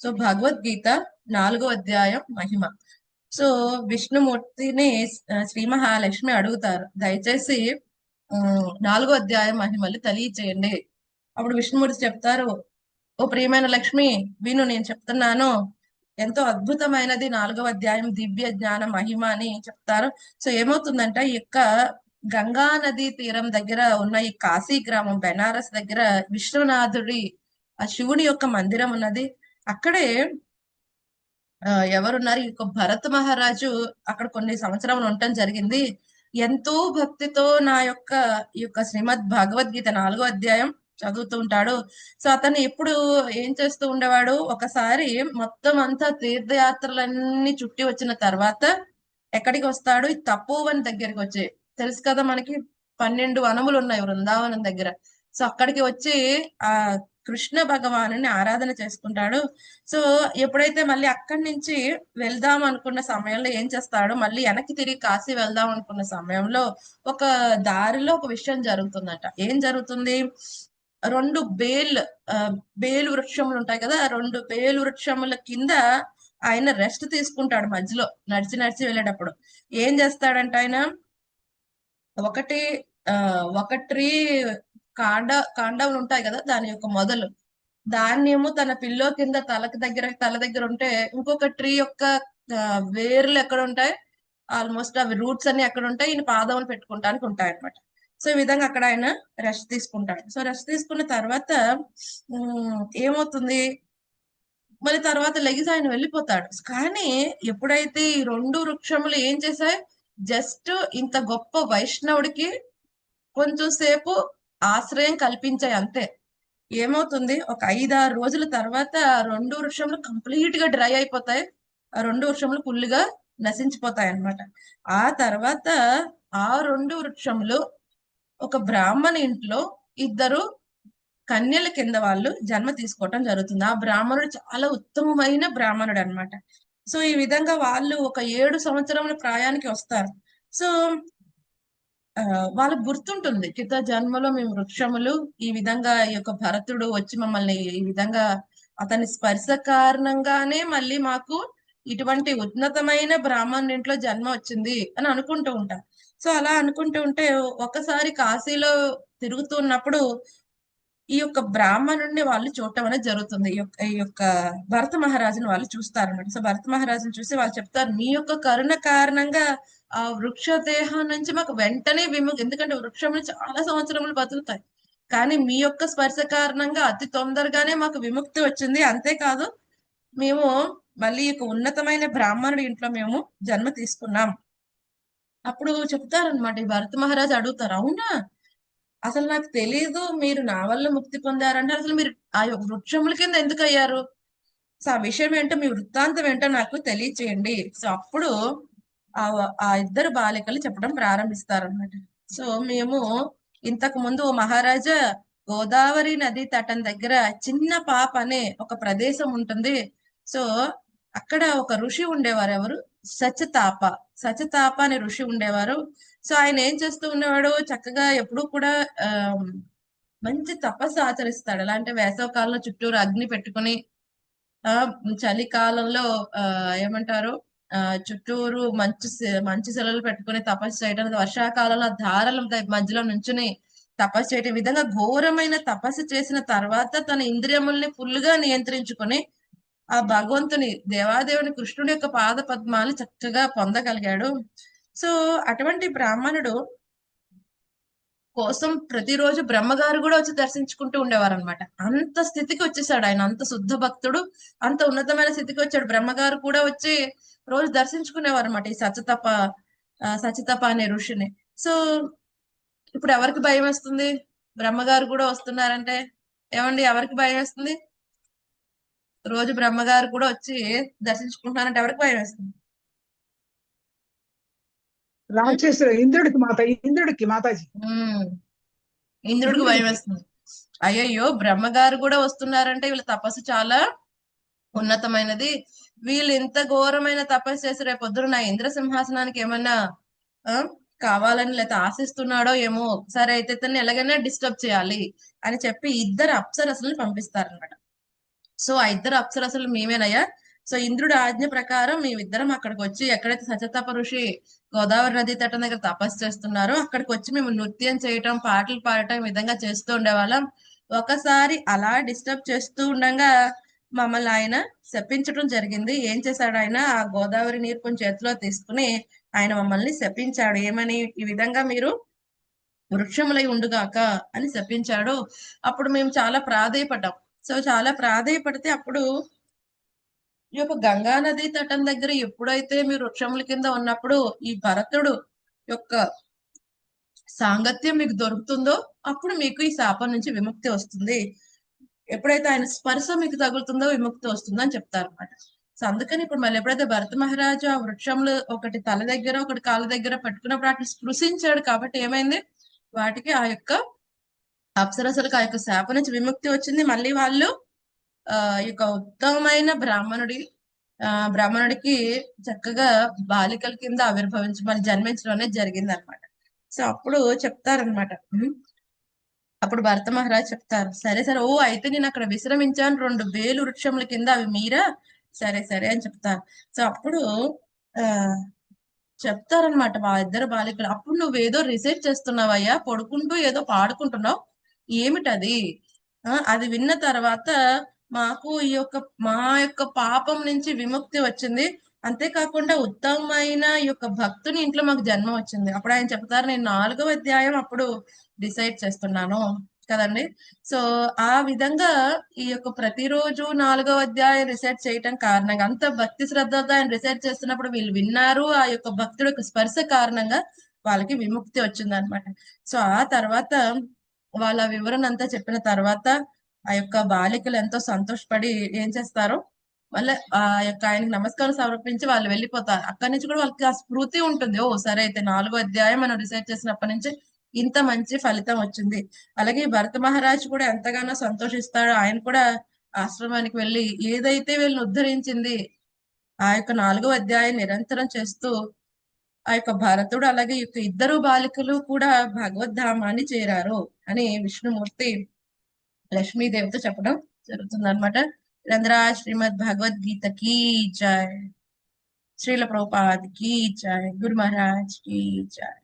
So Bhagavad Gita నాలుగో అధ్యాయం మహిమ. So విష్ణుమూర్తిని శ్రీ మహాలక్ష్మి అడుగుతారు. దయచేసి నాలుగో అధ్యాయం మహిమలు తెలియచేయండి. అప్పుడు విష్ణుమూర్తి చెప్తారు ఓ ప్రియమైన లక్ష్మి విను నేను చెప్తున్నాను. ఎంతో అద్భుతమైనది నాలుగవ అధ్యాయం దివ్య జ్ఞాన మహిమ అని చెప్తారు. సో ఏమవుతుందంటే ఈ యొక్క గంగా నది తీరం దగ్గర ఉన్న ఈ కాశీ గ్రామం బెనారస్ దగ్గర విశ్వనాథుడి ఆ శివుని యొక్క మందిరం ఉన్నది. అక్కడే ఎవరున్నారు? ఈ యొక్క భరత మహారాజు అక్కడ కొన్ని సంవత్సరాలు ఉండటం జరిగింది. ఎంతో భక్తితో నా యొక్క ఈ యొక్క శ్రీమద్ భగవద్గీత నాలుగో అధ్యాయం చదువుతూ ఉంటాడు. సో అతను ఎప్పుడు ఏం చేస్తూ ఉండేవాడు? ఒకసారి మొత్తం అంతా తీర్థయాత్రలన్నీ చుట్టి వచ్చిన తర్వాత ఎక్కడికి వస్తాడు? ఈ తపోవన్ దగ్గరికి వచ్చి. తెలుసు కదా మనకి? పన్నెండు వనములు ఉన్నాయి వృందావనం దగ్గర. సో అక్కడికి వచ్చి ఆ కృష్ణ భగవాను ఆరాధన చేసుకుంటాడు. సో ఎప్పుడైతే మళ్ళీ అక్కడి నుంచి వెళ్దాం అనుకున్న సమయంలో ఏం చేస్తాడు మళ్ళీ వెనక్కి తిరిగి కాశీ వెళ్దాం అనుకున్న సమయంలో ఒక దారిలో ఒక విషయం జరుగుతుందట. ఏం జరుగుతుంది? రెండు బేల్ బేల్ బేలు వృక్షములు ఉంటాయి కదా రెండు బేలు వృక్షముల కింద ఆయన రెస్ట్ తీసుకుంటాడు మధ్యలో నడిచి నడిచి వెళ్ళేటప్పుడు. ఏం చేస్తాడంటే ఆయన? ఒకటి ఆ ఒక ట్రీ కాండ కాండాలు ఉంటాయి కదా దాని యొక్క మొదలు. దాన్ని ఏమో తన పిల్లో కింద తలకి దగ్గర తల దగ్గర ఉంటే ఇంకొక ట్రీ యొక్క వేర్లు ఎక్కడ ఉంటాయి? ఆల్మోస్ట్ అవి రూట్స్ అన్ని ఎక్కడ ఉంటాయి? ఈయన పాదములు పెట్టుకుంటానికి ఉంటాయి అనమాట సో ఈ విధంగా అక్కడ ఆయన రెస్ట్ తీసుకుంటాడు. సో రెస్ట్ తీసుకున్న తర్వాత ఉమ్, ఏమవుతుంది? మళ్ళీ తర్వాత లెగిసి ఆయన వెళ్ళిపోతాడు. కానీ ఎప్పుడైతే ఈ రెండు వృక్షములు ఏం చేశాయి? జస్ట్ ఇంత గొప్ప వైష్ణవుడికి కొంచెం సేపు ఆశ్రయం కల్పించాయి అంతే. ఏమవుతుంది? ఒక ఐదారు రోజుల తర్వాత ఆ రెండు వృక్షములు కంప్లీట్గా డ్రై అయిపోతాయి. ఆ రెండు వృక్షములు ఫుల్గా నశించిపోతాయి అన్నమాట. ఆ తర్వాత ఆ రెండు వృక్షములు ఒక బ్రాహ్మణ ఇంట్లో ఇద్దరు కన్యల కింద వాళ్ళు జన్మ తీసుకోవటం జరుగుతుంది. ఆ బ్రాహ్మణుడు చాలా ఉత్తమమైన బ్రాహ్మణుడు అన్నమాట. సో ఈ విధంగా వాళ్ళు ఒక ఏడు సంవత్సరముల ప్రాయానికి వస్తారు. సో వాళ్ళకు గుర్తుంటుంది. క్రిత జన్మలో మేము వృక్షములు ఈ విధంగా ఈ యొక్క భరతుడు వచ్చి మమ్మల్ని ఈ విధంగా అతని స్పర్శ కారణంగానే మళ్ళీ మాకు ఇటువంటి ఉన్నతమైన బ్రాహ్మణుడింట్లో జన్మ వచ్చింది అని అనుకుంటూ ఉంటాం. సో అలా అనుకుంటూ ఉంటే ఒకసారి కాశీలో తిరుగుతున్నప్పుడు ఈ యొక్క బ్రాహ్మణుడిని వాళ్ళు చూడటం అనేది జరుగుతుంది. ఈ యొక్క ఈ యొక్క భరత మహారాజుని వాళ్ళు చూస్తారన్నమాట. సో భరత మహారాజుని చూసి వాళ్ళు చెప్తారు నీ యొక్క కరుణ కారణంగా ఆ వృక్ష దేహం నుంచి మాకు వెంటనే విముక్తి ఎందుకంటే వృక్షములు చాలా సంవత్సరములు బతుకుతాయి. కానీ మీ యొక్క స్పర్శ కారణంగా అతి తొందరగానే మాకు విముక్తి వచ్చింది. అంతేకాదు మేము మళ్ళీ ఒక ఉన్నతమైన బ్రాహ్మణుడి ఇంట్లో మేము జన్మ తీసుకున్నాం. అప్పుడు చెప్తారనమాట ఈ భరత మహారాజు అడుగుతారు అవునా? అసలు నాకు తెలియదు మీరు నా వల్ల ముక్తి పొందారంటే అసలు మీరు ఆ యొక్క వృక్షముల కింద ఎందుకు అయ్యారు? సో ఆ విషయం ఏంటో మీ వృత్తాంతం ఏంటో నాకు తెలియచేయండి. సో అప్పుడు ఆ ఆ ఇద్దరు బాలికలు చెప్పడం ప్రారంభిస్తారనమాట సో మేము ఇంతకు ముందు మహారాజా గోదావరి నది తటం దగ్గర చిన్న పాప అనే ఒక ప్రదేశం ఉంటుంది. సో అక్కడ ఒక ఋషి ఉండేవారు ఎవరు? సచతాప సచతాప అనే ఋషి ఉండేవారు. సో ఆయన ఏం చేస్తూ ఉండేవాడు? చక్కగా ఎప్పుడూ కూడా మంచి తపస్సు ఆచరిస్తాడు. ఎలా అంటే వేసవ కాలంలో చుట్టూరు అగ్ని పెట్టుకుని ఆ చలికాలంలో ఆ ఏమంటారు? చుట్టూరు మంచు మంచి మంచు శిలలు పెట్టుకుని తపస్సు చేయడం వర్షాకాలంలో ధారల మధ్యలో నుంచుని తపస్సు చేయటం విధంగా ఘోరమైన తపస్సు చేసిన తర్వాత తన ఇంద్రియముల్ని ఫుల్గా నియంత్రించుకొని ఆ భగవంతుని దేవాదేవుని కృష్ణుడి యొక్క పాద పద్మాలు చక్కగా పొందగలిగాడు. సో అటువంటి బ్రాహ్మణుడు కోసం ప్రతిరోజు బ్రహ్మగారు కూడా వచ్చి దర్శించుకుంటూ ఉండేవారు అనమాట అంత స్థితికి వచ్చేసాడు ఆయన. అంత శుద్ధ భక్తుడు అంత ఉన్నతమైన స్థితికి వచ్చాడు. బ్రహ్మగారు కూడా వచ్చి రోజు దర్శించుకునేవారు అనమాట ఈ సచతప ఆ, సచతప అనే ఋషిని. సో ఇప్పుడు ఎవరికి భయం వేస్తుంది? బ్రహ్మగారు కూడా వస్తున్నారంటే ఏమండి ఎవరికి భయం వేస్తుంది? రోజు బ్రహ్మగారు కూడా వచ్చి దర్శించుకుంటున్నారంటే ఎవరికి భయం వేస్తుంది? రాక్షసుడు ఇంద్రుడికి మాత ఇంద్రుడికి మాతాజీ. ఇంద్రుడికి భయం వేస్తుంది. అయ్యయ్యో బ్రహ్మగారు కూడా వస్తున్నారంటే వీళ్ళ తపస్సు చాలా ఉన్నతమైనది. వీళ్ళు ఇంత ఘోరమైన తపస్సు చేసి రేపు పొద్దున నా ఇంద్ర సింహాసనానికి ఏమన్నా కావాలని లేకపోతే ఆశిస్తున్నాడో ఏమో సరే అయితే ఇతన్ని ఎలాగైనా డిస్టర్బ్ చేయాలి అని చెప్పి ఇద్దరు అప్సరసులను పంపిస్తారనమాట సో ఆ ఇద్దరు అప్సరసులు మేమేనయ్యా సో ఇంద్రుడి ఆజ్ఞ ప్రకారం మేమిద్దరం అక్కడికి వచ్చి ఎక్కడైతే సచతప ఋషి గోదావరి నది తటం దగ్గర తపస్సు చేస్తున్నారో అక్కడికి వచ్చి మేము నృత్యం చేయటం పాటలు పాడటం ఈ విధంగా చేస్తూ ఉండేవాళ్ళం. ఒకసారి అలా డిస్టర్బ్ చేస్తూ ఉండగా మమ్మల్ని ఆయన శపించడం జరిగింది. ఏం చేశాడు ఆయన? ఆ గోదావరి నీరు కొంచెం చేతిలో తీసుకుని ఆయన మమ్మల్ని శపించాడు. ఏమని? ఈ విధంగా మీరు వృక్షములై ఉండుగాక అని శపించాడు. అప్పుడు మేము చాలా ప్రాధేయపడ్డాం. సో చాలా ప్రాధేయపడితే అప్పుడు ఈ యొక్క గంగా నది తటం దగ్గర ఎప్పుడైతే మీరు వృక్షముల కింద ఉన్నప్పుడు ఈ భరతుడు యొక్క సాంగత్యం మీకు దొరుకుతుందో అప్పుడు మీకు ఈ శాపం నుంచి విముక్తి వస్తుంది. ఎప్పుడైతే ఆయన స్పర్శ మీకు తగులుతుందో విముక్తి వస్తుందో అని చెప్తారు అనమాట సో అందుకని ఇప్పుడు మళ్ళీ ఎప్పుడైతే భరత మహారాజు ఆ వృక్షములు ఒకటి తల దగ్గర ఒకటి కాళ్ళ దగ్గర పట్టుకున్నప్పుడు వాటిని స్పృశించాడు కాబట్టి ఏమైంది? వాటికి ఆ యొక్క అప్సరసలకు ఆ యొక్క శాప నుంచి విముక్తి వచ్చింది. మళ్ళీ వాళ్ళు ఆ ఈ యొక్క ఉత్తమమైన బ్రాహ్మణుడి ఆ బ్రాహ్మణుడికి చక్కగా బాలికల కింద ఆవిర్భవించి మళ్ళీ జన్మించడం అనేది జరిగింది అనమాట సో అప్పుడు చెప్తారనమాట. అప్పుడు భరత మహారాజ్ చెప్తారు సరే సరే ఓ అయితే నేను అక్కడ విశ్రమించాను రెండు వేలు వృక్షముల కింద అవి మీరా సరే సరే అని చెప్తారు. సో అప్పుడు ఆ చెప్తారనమాట మా ఇద్దరు బాలికలు అప్పుడు నువ్వేదో రీసెర్చ్ చేస్తున్నావయ్యా పడుకుంటూ ఏదో పాడుకుంటున్నావు ఏమిటది? ఆ, అది విన్న తర్వాత మాకు ఈ యొక్క మా యొక్క పాపం నుంచి విముక్తి వచ్చింది. అంతేకాకుండా ఉత్తమమైన ఈ యొక్క భక్తుని ఇంట్లో మాకు జన్మ వచ్చింది. అప్పుడు ఆయన చెప్తారు నేను నాలుగవ అధ్యాయం అప్పుడు డిసైడ్ చేస్తున్నాను. కదండి? సో ఆ విధంగా ఈ యొక్క ప్రతిరోజు నాలుగవ అధ్యాయం రీసెర్చ్ చేయటం కారణంగా అంత భక్తి శ్రద్ధతో ఆయన రీసెర్చ్ చేస్తున్నప్పుడు వీళ్ళు విన్నారు ఆ యొక్క భక్తుడి యొక్క స్పర్శ కారణంగా వాళ్ళకి విముక్తి వచ్చింది అనమాట సో ఆ తర్వాత వాళ్ళ వివరణ అంతా చెప్పిన తర్వాత ఆ యొక్క బాలికలు ఎంతో సంతోషపడి ఏం చేస్తారు మళ్ళీ ఆ యొక్క ఆయనకి నమస్కారం సమర్పించి వాళ్ళు వెళ్ళిపోతారు. అక్కడి నుంచి కూడా వాళ్ళకి ఆ స్మృతి ఉంటుంది. ఓ సరే అయితే నాలుగో అధ్యాయం మనం రీసెర్చ్ చేసినప్పటి నుంచి ఇంత మంచి ఫలితం వచ్చింది. అలాగే భరత మహారాజ్ కూడా ఎంతగానో సంతోషిస్తాడు. ఆయన కూడా ఆశ్రమానికి వెళ్ళి ఏదైతే వీళ్ళని ఉద్ధరించింది ఆ యొక్క నాలుగో అధ్యాయం నిరంతరం చేస్తూ ఆ యొక్క భరతుడు అలాగే యొక్క ఇద్దరు బాలికలు కూడా భగవద్ధామాన్ని చేరారు అని విష్ణుమూర్తి లక్ష్మీదేవితో చెప్పడం జరుగుతుంది అనమాట రంధ్రా శ్రీమద్ భగవద్గీత కీ జయ. శ్రీల ప్రభుపాద్ కీ జయ. గురు మహారాజ్ కీ జయ.